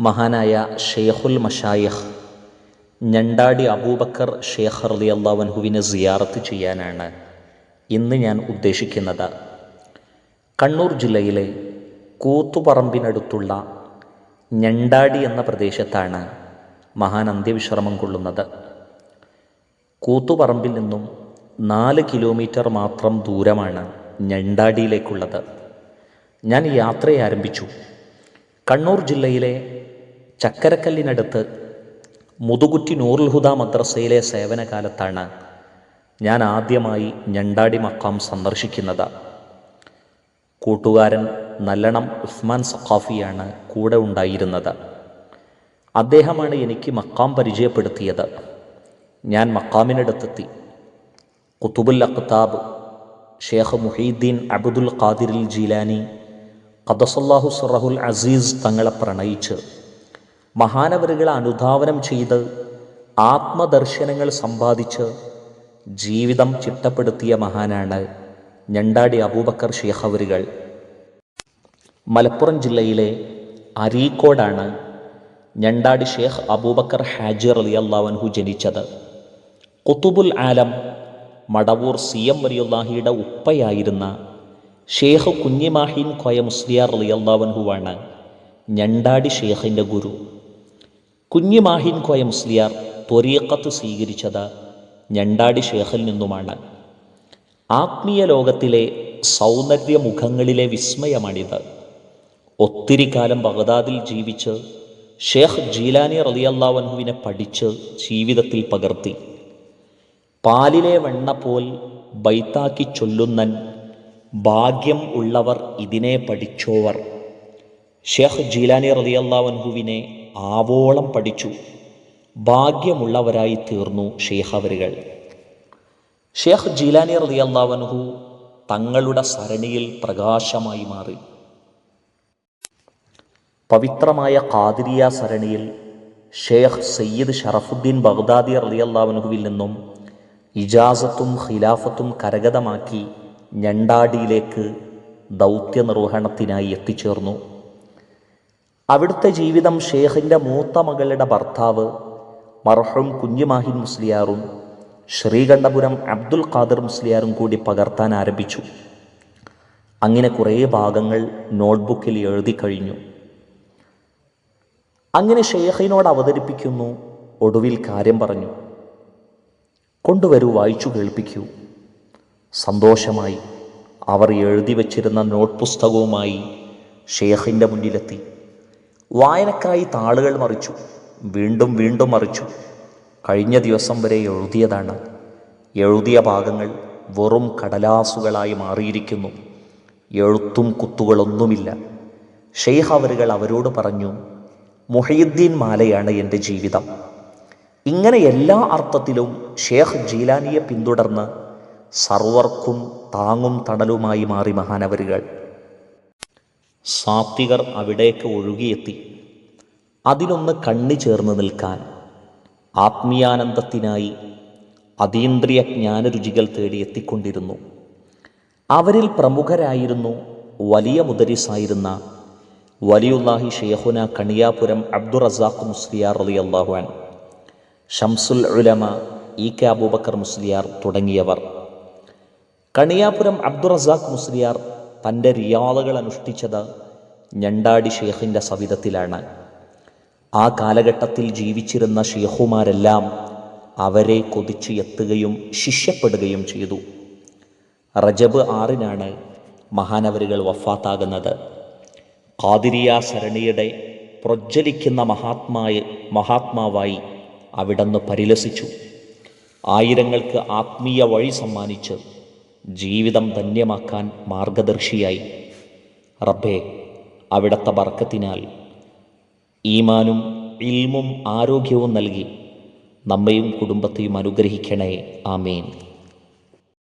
മഹാനായ ഷെയ്ഖുൽ മഷായഹ് ഞണ്ടാടി അബൂബക്കർ ഷേഖ് റലി അള്ളാവൻഹുവിനെ സിയാറത്ത് ചെയ്യാനാണ് ഇന്ന് ഞാൻ ഉദ്ദേശിക്കുന്നത്. കണ്ണൂർ ജില്ലയിലെ കൂത്തുപറമ്പിനടുത്തുള്ള ഞണ്ടാടി എന്ന പ്രദേശത്താണ് മഹാൻ അന്ത്യവിശ്രമം കൊള്ളുന്നത്. കൂത്തുപറമ്പിൽ നിന്നും നാല് കിലോമീറ്റർ മാത്രം ദൂരമാണ് ഞണ്ടാടിയിലേക്കുള്ളത്. ഞാൻ യാത്ര ആരംഭിച്ചു. കണ്ണൂർ ജില്ലയിലെ ചക്കരക്കല്ലിനടുത്ത് മുതുകുറ്റി നൂറുൽ ഹുദ മദ്രസയിലെ സേവനകാലത്താണ് ഞാൻ ആദ്യമായി ഞണ്ടാടി മക്കാം സന്ദർശിക്കുന്നത്. കൂട്ടുകാരൻ നല്ലണം ഉസ്മാൻ സഖാഫിയാണ് കൂടെ ഉണ്ടായിരുന്നത്. അദ്ദേഹമാണ് എനിക്ക് മക്കാം പരിചയപ്പെടുത്തിയത്. ഞാൻ മക്കാമിനടുത്തെത്തി കുത്തുബുൽ അഖ്താബ് ഷേഖ് മുഹീദ്ദീൻ അബ്ദുൽ ഖാദിറിൽ ജീലാനി ഖദസല്ലാഹു സറഹുൽ അസീസ് തങ്ങളെ പ്രണയിച്ച് മഹാനവരുകളെ അനുധാവനം ചെയ്ത് ആത്മദർശനങ്ങൾ സമ്പാദിച്ച് ജീവിതം ചിട്ടപ്പെടുത്തിയ മഹാനാണ് ഞണ്ടാടി അബൂബക്കർ ഷേഖ് മലപ്പുറം ജില്ലയിലെ അരീക്കോടാണ് ഞണ്ടാടി ഷേഖ് അബൂബക്കർ ഹാജിർ അലി അള്ളാവൻഹു ജനിച്ചത്. കുത്തുബുൽ ആലം മടവൂർ സി എം വലിയുല്ലാഹിയുടെ ഉപ്പയായിരുന്ന ഷേഖ് കുഞ്ഞിമാഹിൻ കോയ മുസ്ലിയാർ അലി അള്ളാവൻഹുവാണ് ഞണ്ടാടി ഷേഖിന്റെ ഗുരു. കുഞ്ഞിമാഹിൻ കോയ മുസ്ലിയാർ ത്വരീക്കത്ത് സ്വീകരിച്ചത് ഞണ്ടാടി ഷേഖിൽ നിന്നുമാണ്. ആത്മീയ ലോകത്തിലെ സൗന്ദര്യ മുഖങ്ങളിലെ വിസ്മയമാണിത്. ഒത്തിരി കാലം ബഗദാദിൽ ജീവിച്ച് ഷേഖ് ജീലാനി റലിയല്ലാവൻഹുവിനെ പഠിച്ച് ജീവിതത്തിൽ പകർത്തി. പാലിലെ വെണ്ണ പോൽ ബൈത്താക്കി ചൊല്ലുന്നൻ ഭാഗ്യം ഉള്ളവർ ഇതിനെ പഠിച്ചോവർ. ഷേഖ് ജീലാനി റലിയല്ലാവൻഹുവിനെ ആവോളം പഠിച്ചു. ഭാഗ്യമുള്ളവരായി തീർന്നു ഷേഖ് അവരുകൾ ഷേഖ് ജീലാനി റലിയല്ലാവൻഹു തങ്ങളുടെ സരണിയിൽ പ്രകാശമായി മാറി. പവിത്രമായ കാതിരിയ സരണിയിൽ ഷേഖ് സയ്യിദ് ഷറഫുദ്ദീൻ ബഗ്ദാദി റലിയല്ലാവൻഹുവിൽ നിന്നും ഇജാസത്തും ഖിലാഫത്തും കരഗതമാക്കി ഞണ്ടാടിയിലേക്ക് ദൗത്യനിർവഹണത്തിനായി എത്തിച്ചേർന്നു. അവിടുത്തെ ജീവിതം ഷേഖിന്റെ മൂത്ത മകളുടെ ഭർത്താവ് മർഹും കുഞ്ഞുമാഹിൻ മുസ്ലിയാറും ശ്രീകണ്ഠപുരം അബ്ദുൽ ഖാദർ മുസ്ലിയാറും കൂടി പകർത്താൻ ആരംഭിച്ചു. അങ്ങനെ കുറേ ഭാഗങ്ങൾ നോട്ട്ബുക്കിൽ എഴുതി കഴിഞ്ഞു. അങ്ങനെ ഷെയ്ഖിനോട് അവതരിപ്പിക്കുന്നു ഒടുവിൽ കാര്യം പറഞ്ഞു. കൊണ്ടുവരൂ വായിച്ചു കേൾപ്പിക്കൂ. സന്തോഷമായി അവർ എഴുതി വച്ചിരുന്ന നോട്ട് പുസ്തകവുമായി ഷേഖിന്റെ മുന്നിലെത്തി. വായനക്കായി താളുകൾ മറിച്ചു. വീണ്ടും വീണ്ടും മറിച്ചു. കഴിഞ്ഞ ദിവസം വരെ എഴുതിയതാണ്. എഴുതിയ ഭാഗങ്ങൾ വെറും കടലാസുകളായി മാറിയിരിക്കുന്നു. എഴുത്തും കുത്തുകളൊന്നുമില്ല. ഷെയ്ഖ് അവരുകൾ അവരോട് പറഞ്ഞു മുഹീദ്ദീൻ മാലയാണ് എന്റെ ജീവിതം. ഇങ്ങനെ എല്ലാ അർത്ഥത്തിലും ഷേഖ് ജീലാനിയെ പിന്തുടർന്ന് സർവർക്കും താങ്ങും തണലുമായി മാറി മഹാനവരുകൾ. സാത്വികർ അവിടേക്ക് ഒഴുകിയെത്തി. അതിലൊന്ന് കണ്ണു ചേർന്ന് നിൽക്കാൻ ആത്മീയാനന്ദത്തിനായി അതീന്ദ്രിയ ജ്ഞാനരുചികൾ തേടി എത്തിക്കൊണ്ടിരുന്നു. അവരിൽ പ്രമുഖരായിരുന്നു വലിയ മുദരിസായിരുന്ന വലിയുല്ലാഹി ഷെയ്ഹുന കണിയാപുരം അബ്ദുറസാഖ് മുസ്ലിയാർ അലി അള്ളാഹുവാൻ ഷംസുൽ ഉലമ ഇ കെ അബൂബക്കർ മുസ്ലിയാർ തുടങ്ങിയവർ. കണിയാപുരം അബ്ദുറസാഖ് മുസ്ലിയാർ തന്റെ റിയാദകൾ അനുഷ്ഠിച്ചത് ഞണ്ടാടി ഷെയ്ഖിന്റെ സവിധത്തിലാണ്. ആ കാലഘട്ടത്തിൽ ജീവിച്ചിരുന്ന ഷെയ്ഖുമാരെല്ലാം അവരെ കൊതിച്ച് എത്തുകയും ശിഷ്യപ്പെടുകയും ചെയ്തു. റജബ് ആറിനാണ് മഹാനവരുകൾ വഫാത്താകുന്നത്. കാതിരിയ സരണിയുടെ പ്രജ്വലിക്കുന്ന മഹാത്മായ മഹാത്മാവായി അവിടുന്ന് പരിലസിച്ചു. ആയിരങ്ങൾക്ക് ആത്മീയ വഴി സമ്മാനിച്ച് ജീവിതം ധന്യമാക്കാൻ മാർഗദർശിയായി. റബ്ബെ അവിടത്തെ ബർക്കത്തിനാൽ ഈമാനും ഇൽമും ആരോഗ്യവും നൽകി നമ്മയും കുടുംബത്തെയും അനുഗ്രഹിക്കണേ ആമേൻ.